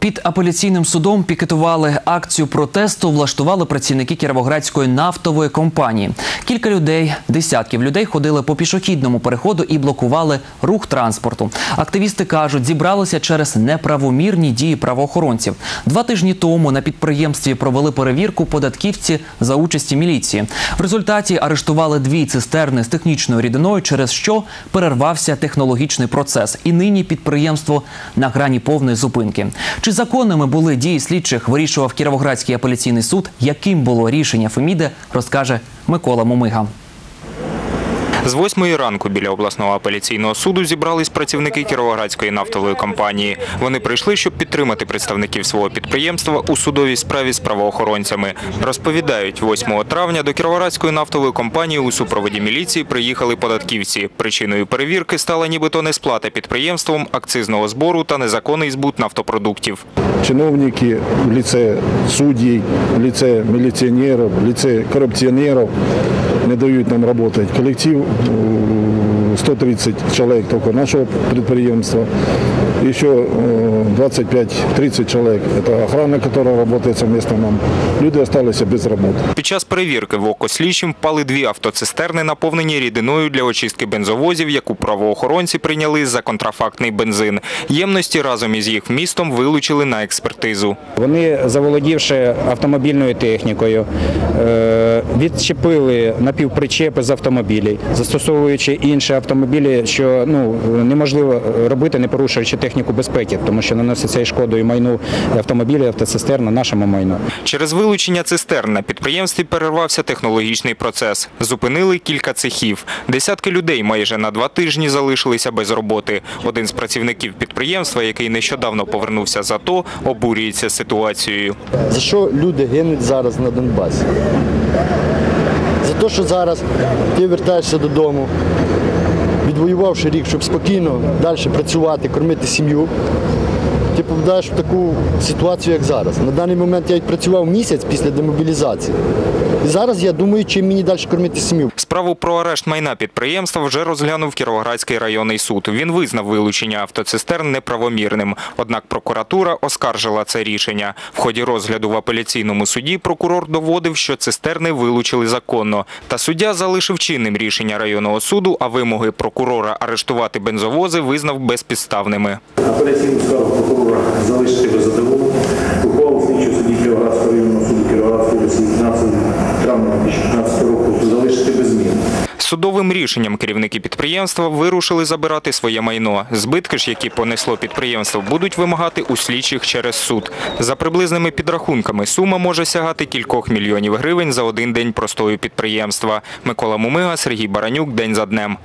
Під апеляційним судом пікетували акцію протесту, влаштували працівники Кіровоградської нафтової компанії. Кілька людей, десятків людей ходили по пішохідному переходу і блокували рух транспорту. Активісти кажуть, зібралися через неправомірні дії правоохоронців. Два тижні тому на підприємстві провели перевірку податківці за участі міліції. В результаті арештували дві цистерни з технічною рідиною, через що перервався технологічний процес. І нині підприємство на грані повної зупинки. Чи законними були дії слідчих, вирішував Кіровоградський апеляційний суд. Яким було рішення Феміди, розкаже Микола Мумига. З восьмої ранку біля обласного апеляційного суду зібрались працівники Кіровоградської нафтової компанії. Вони прийшли, щоб підтримати представників свого підприємства у судовій справі з правоохоронцями. Розповідають, 8 травня до Кіровоградської нафтової компанії у супроводі міліції приїхали податківці. Причиною перевірки стала нібито несплата підприємством акцизного збору та незаконний збут нафтопродуктів. чиновники в лице судей, в лице милиционеров, в лице коррупционеров не дают нам работать. Коллектив э, 130 человек только нашего предприемства. Еще э, 25-30 человек. Это охрана, которая работает совместно нам. Люди остались без работы. Під час перевірки в око слідчим впали дві автоцистерни, наповнені рідиною для очистки бензовозів, яку правоохоронці прийняли за контрафактний бензин. Ємності разом із їх вмістом вилучили на експертизу. Вони, заволодівши автомобільною технікою, е, відчепили напівпричепи з автомобілів, застосовуючи інші автомобілі, що ну неможливо робити, не порушуючи техніку безпеки, тому що наноситься і шкоду і майну автомобілів, автоцистерна нашому майну. Через вилучення цистерн на підприємстві перервався технологічний процес. Зупинили кілька цехів. Десятки людей майже на два тижні залишилися без роботи. Один з працівників підприємства, який нещодавно повернувся з АТО, обурюється ситуацією. За що люди гинуть зараз на Донбасі? Те, що зараз ти вертаєшся додому, відвоювавши рік, щоб спокійно далі працювати, кормити сім'ю. Ти попадаєш в таку ситуацію, як зараз. На даний момент я відпрацював місяць після демобілізації. І зараз я думаю, чим мені далі кормити сім'ю. Справу про арешт майна підприємства вже розглянув Кіровоградський районний суд. Він визнав вилучення автоцистерн неправомірним. Однак прокуратура оскаржила це рішення. В ході розгляду в апеляційному суді прокурор доводив, що цистерни вилучили законно. Та суддя залишив чинним рішення районного суду, а вимоги прокурора арештувати бензовози визнав безпідставними. Апеляційну скаргу прокурора залишити без задоволення. Судовим рішенням керівники підприємства вирушили забирати своє майно. Збитки ж, які понесло підприємство, будуть вимагати у слідчих через суд. За приблизними підрахунками сума може сягати кількох мільйонів гривень за один день простою підприємства. Микола Мумига, Сергій Баранюк. День за днем.